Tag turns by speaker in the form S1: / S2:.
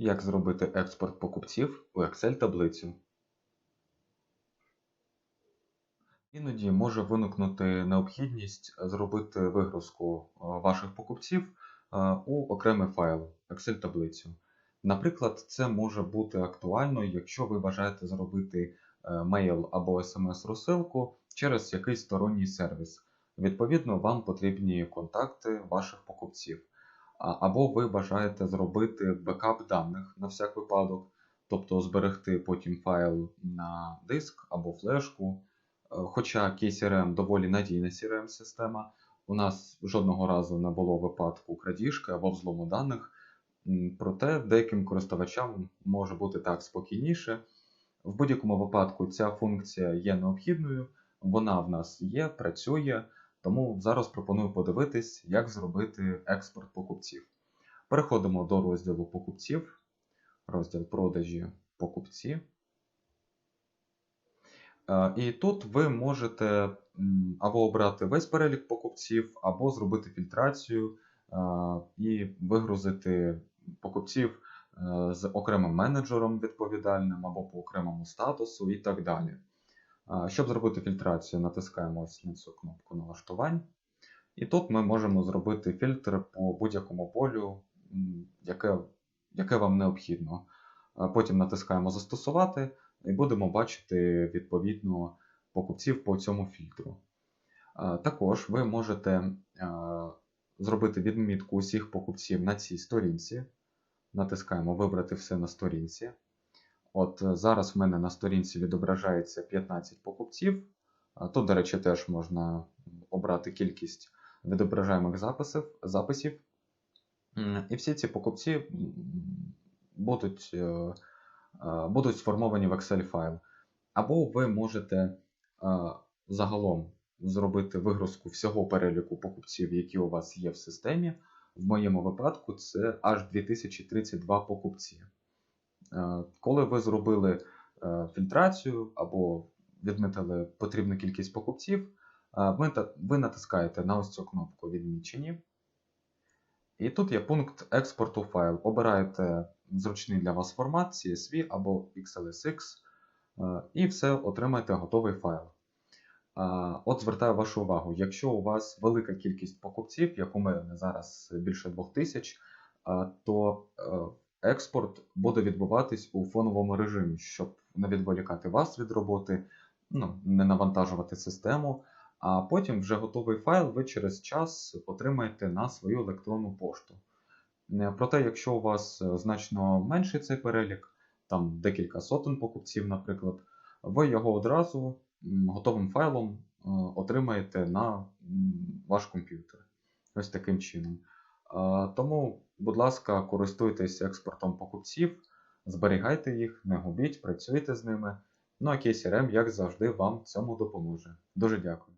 S1: Як зробити експорт покупців у Excel-таблицю? Іноді може виникнути необхідність зробити вигрузку е, ваших покупців е, у окремий файл Excel-таблицю. Наприклад, це може бути актуально, якщо ви бажаєте зробити е, мейл або смс-розсилку через якийсь сторонній сервіс. Відповідно, вам потрібні контакти ваших покупців. Або ви бажаєте зробити бекап даних на всяк випадок, тобто зберегти потім файл на диск або флешку. Е, Хоча KCRM доволі надійна CRM-система, у нас жодного разу не було випадку крадіжки або взлому даних. Проте деяким користувачам може бути так спокійніше. В будь-якому випадку ця функція є необхідною, вона в нас є, працює, тому зараз пропоную подивитись, як зробити експорт покупців. Переходимо до розділу покупців, розділ продажі покупці. Е, І тут ви можете або обрати весь перелік покупців, або зробити фільтрацію е, і вигрузити покупців е, з окремим менеджером відповідальним або по окремому статусу і так далі. Щоб зробити фільтрацію, натискаємо ось цю кнопку налаштувань. І тут ми можемо зробити фільтр по будь-якому полю, яке, яке вам необхідно. Потім натискаємо Застосувати і будемо бачити відповідно покупців по цьому фільтру. Також ви можете зробити відмітку усіх покупців на цій сторінці. Натискаємо Вибрати все на сторінці. От е, зараз в мене на сторінці відображається 15 покупців. Е, Тут, до речі, теж можна обрати кількість відображаємих записів. записів. І всі ці покупці будуть, е, будуть сформовані в Excel файл. Або ви можете загалом зробити вигрузку всього переліку покупців, які у вас є в системі. В моєму випадку це аж 2032 покупці. Е, Коли ви зробили е, фільтрацію або відмітили потрібну кількість покупців, е, ви натискаєте на ось цю кнопку Відмічені. І тут є пункт експорту файл. Обираєте зручний для вас формат CSV або XLSX, і все отримаєте готовий файл. От звертаю вашу увагу, якщо у вас велика кількість покупців, як у мене зараз більше 2000, а, то експорт буде відбуватись у фоновому режимі, щоб не відволікати вас від роботи, ну, не навантажувати систему. А потім вже готовий файл ви через час отримаєте на свою електронну пошту. Е, Проте, якщо у вас е, значно менший цей перелік, там декілька сотень покупців, наприклад, ви його одразу готовим файлом е, отримаєте на ваш комп'ютер. Ось таким чином. Е, Тому, будь ласка, користуйтесь експортом покупців, зберігайте їх, не губіть, працюйте з ними. Ну а KCRM, як завжди, вам цьому допоможе. Дуже дякую.